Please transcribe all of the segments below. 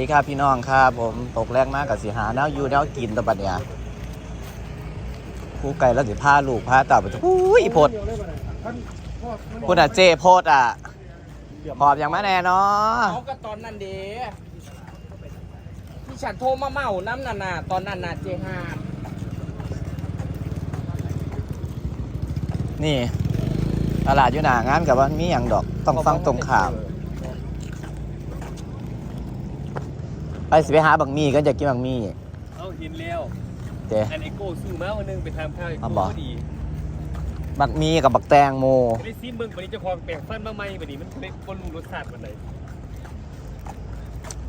สวัสดีครับพี่น้องครับผมตกแรงมากกับสิหาแนวอยู่แนวกินตะบัดเนี่ยคู่ไก่แล้วสิผ้าลูกผ้าเต่าไปอุ้ยโพดคุณอะเจโพดอะหอบอย่างมาแน่เนาะเขาก็ตอนนั้นเด้ที่ฉันโทรมาเมาน้ำนานาตอนนั้นน่ะเจห้านี่ตลาดอยู่หนางานกับว่ามีอย่างดอกต้องฟังตรงข่าว ไปสิไปหาบักมี่กันจะกินบักมี่เอาหินเลี้ยวเจ๊อันไอโก้ซื้อมาวันหนึงไปทำข้าวไออ๋อโก้บ่พอดีบักมี่กับบักแตงโมไม่ได้ซิมเบิ้งวันนี้เจ้าของแปลงฟันมาใหม่วันนี้มันเป็นคนรู้รสชาติมันไหน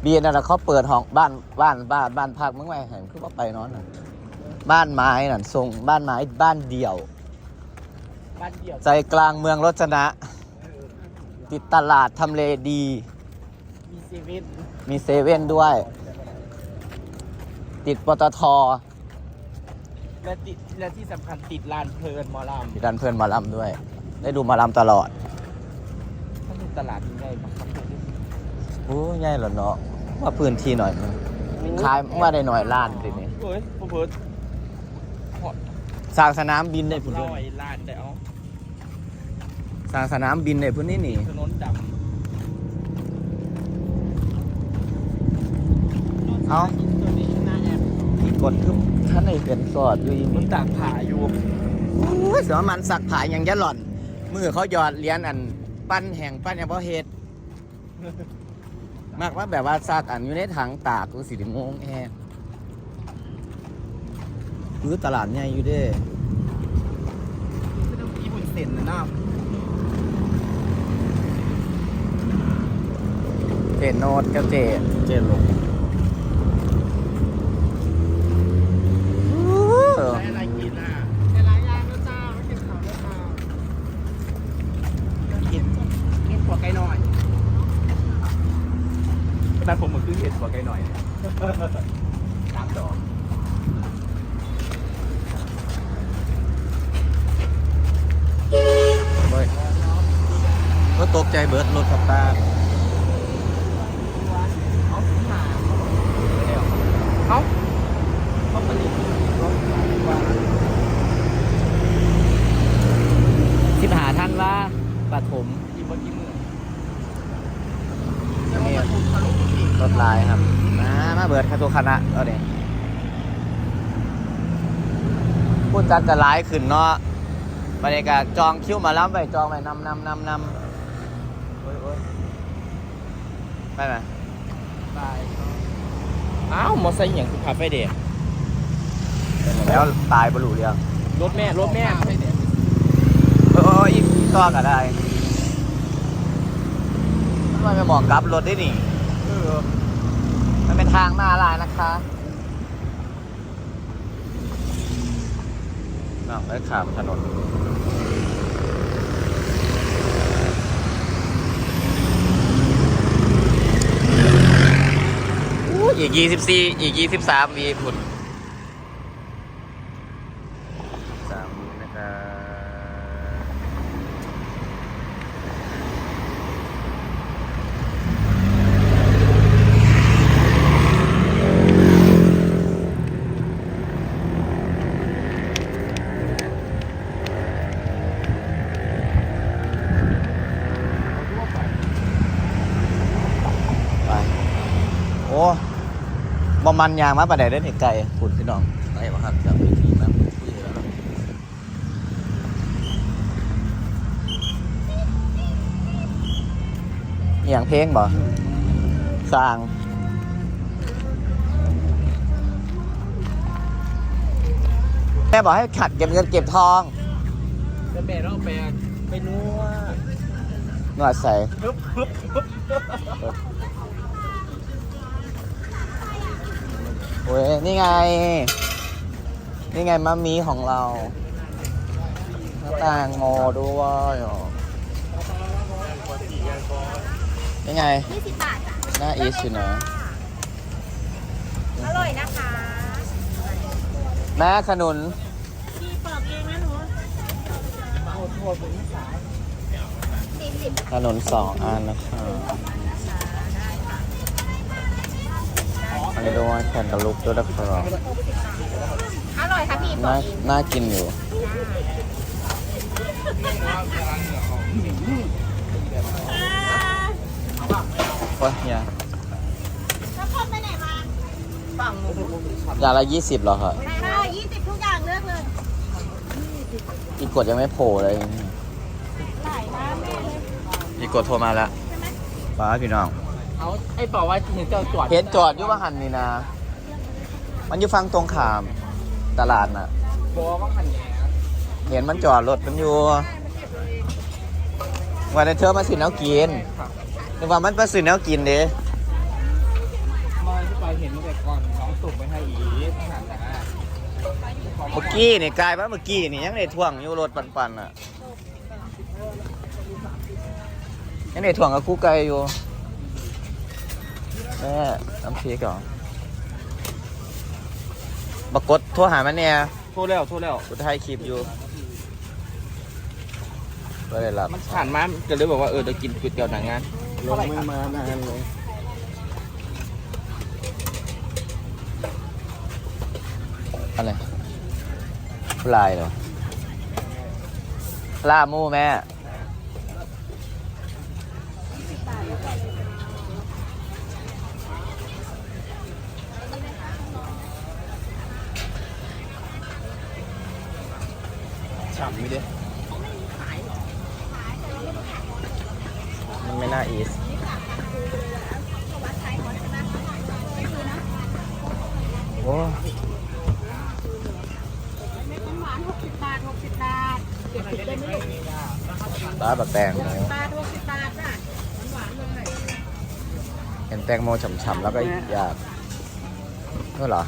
เบียร์นั่นแหละเขาเปิดห้องบ้านบ้านบ้านบ้านพักมึงไว้เห็นคือว่าไปนอนน่ะบ้านไม้นั่นทรงบ้านไม้บ้านเดี่ยว บ้านเดียวใจกลางเมืองรจนะ ติดตลาดทำเลดี มีเซเว่นมีเซเว่นด้วย ติดปตทและติดและที่สำคัญติดลานเพลินหมอลติดดันเพื่อนหมาลำด้วย ได้ดูหมาลำตลอดำถ้าดูตลาดยังไงบ้างครับโอ้ยง่ายเหรอเนาะว่าพื้นที่หน่อยนึงขายว่าได้หน่อยล้านทีนี้เฮ้ยพ่อเพิร์ดพอดสร้างสนามบินได้พุ่นลด้วยอยลานแต่เอาสร้างสนามบินได้พุ่นนี่นี่ถนนด เอาำตัวนี้หน้าแอบอีกกดคือท่านในเห็นสอดอยู่อีกมันตากผ่าอยู่โอ้ยเสือมันสักผายอย่างยะหล่อน มือเขาหยอดเหรียญอัน ปั้นแห่งปั้นอย่างเพราะเฮ็ดมากว่าแบบว่าซักอันอยู่ในถังตากกูสิไดิงงแอคือตลาดใหญ่อยู่เด้ญี่ปุ่นเซ็นนะน้เจโนดกับเจเจลงำได้อะไรกินอะได้หลายอย่างแล้วจ้าไม่กินข้าวแล้วจ้ากินกินหัวไก่หน่อยแต่ผมมันคือเห็ดหัวไก่หน่อยน้ำดอก เฮ้ยก็ ตกใจเบิร์ดรถขับตาเอาสิหาเอาเขาผลิตรถว่าสิบหาท่านว่าปฐมที่บนที่เมืองนี่รถลายครับมามาเบิร์ดคาตัวคณะเอาเนี่ยพูดจัดจะร้ายขึ้นเนาะบรรยากาศจองคิวมาล้ำไปจองไปนำนำนำนำโอ้ยโอ้ย ไปไหมตายอ้าวมอไซค์อย่างคือคาเฟ่เด็กแล้วตายบรรลุเรื่องรถแม่รถแม่เออเอออีกอีกต่อก็ได้ทำไมไม่มองกลับรถได้นี่เออมันเป็นทางมาลายนะคะน่าไปขามถนน อีกยี่สิบสี่อีกยี่สิบสามวีคุณสามวีนะครับไป โอ้ บอมันยางมาประเดี๋ยวได้ถึงไกลคุณพี่น้องไกลวะครับจากวิธีมาคุยแล้วอหย่างเพลงบ่สร้างแม่บอกให้ขัดเก็บเงินเก็บทองแล้วแม่เราไปไปนัวหนวดใส่ โอ้ยนี่ไง นี่ไงมัมมี่ของเราแตงโมด้วยอ๋อนี่ไง 20บาทจ้ะหน้าอีสอยู่นะอร่อยนะคะแม่ขนุนพี่ปอกเองนะหนูโอ้โหเป็นนิสัย40ขนุนสองอันนะคะ นนี้ด้วยแผ่นกระลุกด้วยนะครับอร่อยค่ะพี่ปอน่ากเองน่ากินอยู่ โอ้ยเนี่ยแล้วพ่อไปไหนมาฟังมุกอย่างละยี่สิบเหรอครับได้ยี่สิบทุกอย่างเลือกเลยอีกกดยังไม่โผล่เลยหลายน้ำแม่เลย อีกกดโทรมาแล้วป้าพี่น้อง เอาไอ้เปล่าว่าเห็นเจ้าจอดเห็นจอดอยู่ว่าหันนี่นะ มันอยู่ฟังตรงขามตลาดน่ะ บอกว่าหันแหน่เห็นมันจอดรถมันอยู่วันนี้เธอมาสินเอากินครับนึกว่ามันมาสินเอากินเด้มาที่ไปเห็นตั้งแต่ก่อนน้องส่งไปให้อีทหารนะเมื่อกี้นี่กลายว่าเมื่อกี้นี่ยังได้ท่วงอยู่รถปันๆอะยังได้ท่วงกับคู่ไกลอยู่ แม่น้ำพริกเหรอปรากฏโทรหามันเนี่ยโทษแล้วโทษแล้ว กูถ่ายคลิปอยู่ก็ได้รับมันผ่านมาก็เลยบอกว่าเออเดี๋ยวกินก๋วยเตี๋ยวหนังงานลงไม่มานานเลยอะไรปลายเหรอปลาหมูแม่ ฉ่ำไม่ได้มันไม่น่าอีสโอ้หวานหกสิบบาทหกสิบบาทเก็บติดได้ไหมลูกปลาบักแตงโมบาทหกสิบบาทจ้ะหวานๆเห็นแตงโมฉ่ำๆแล้วก็อยากนี่เหรอ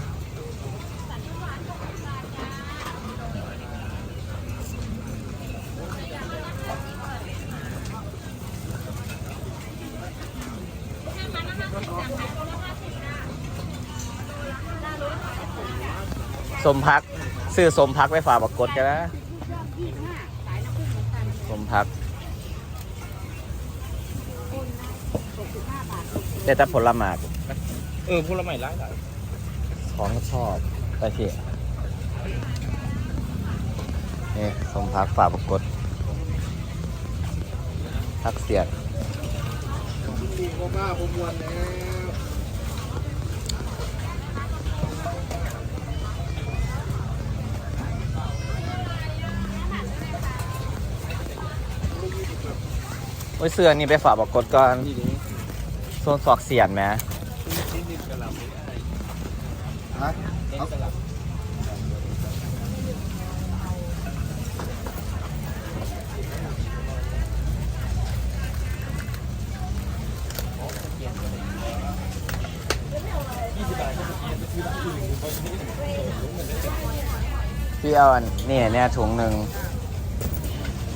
สมพักซื้อสมพักไว้ฝากบักกดกันนะสมพักแต่แต่ผลไม้เออพวกเราใหม่ร้ายหลายของชอบไปพี่นี่สมพักฝากบักกดพักเสียดดีก็บ้าผมมวนแล้ว อ้ยเสื้อนี่ไปฝากบักกดก่อนนี่ดิส่วนสอกเสียนไหมฮะพี่เอาอันนี่เนี่ยถุงหนึ่ง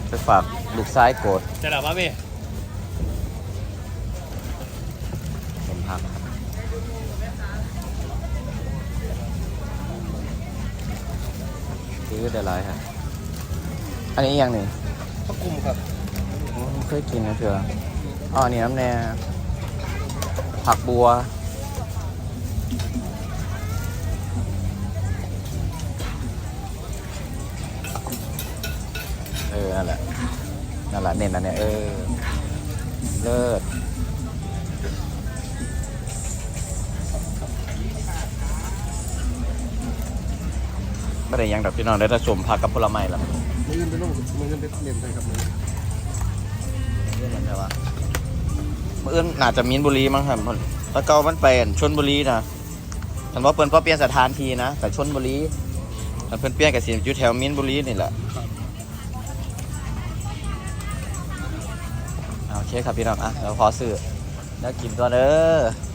ไปฝากลูกซ้ายโกดจะดับป่ะพี่ ซื้อได้หลายฮะอันนี้อีกอย่างหนึ่งพระกุมครับเคยกินนะเพื่ออ๋อนี่น้ำแน่ผักบัว เออ นั่นแหละ นั่นแหละเน้นอันเนี้ยเออ เลิศ ไม่ได้หยังดอกพี่น้องได้แต่ชมผักกับผลไม้ละมือเงินเป็นลูกมือเงินเป็นเรียนไปครับมือเรื่องอะไรวะมื่ออื่นน่าจะมีนบุรีมั้งครับแล้วก็มันไปอั่นชนบุรีนะฉันว่าเปิ้นพอเปลี่ยนสถานที่นะแต่ชนบุรีแต่เพิ่นเปลี่ยนกับสิอยู่แถวมีนบุรีนี่แหละอ่าโอเคครับพี่น้องอะเดี๋ยวพอซื้อแล้วกินก่อนเด้อ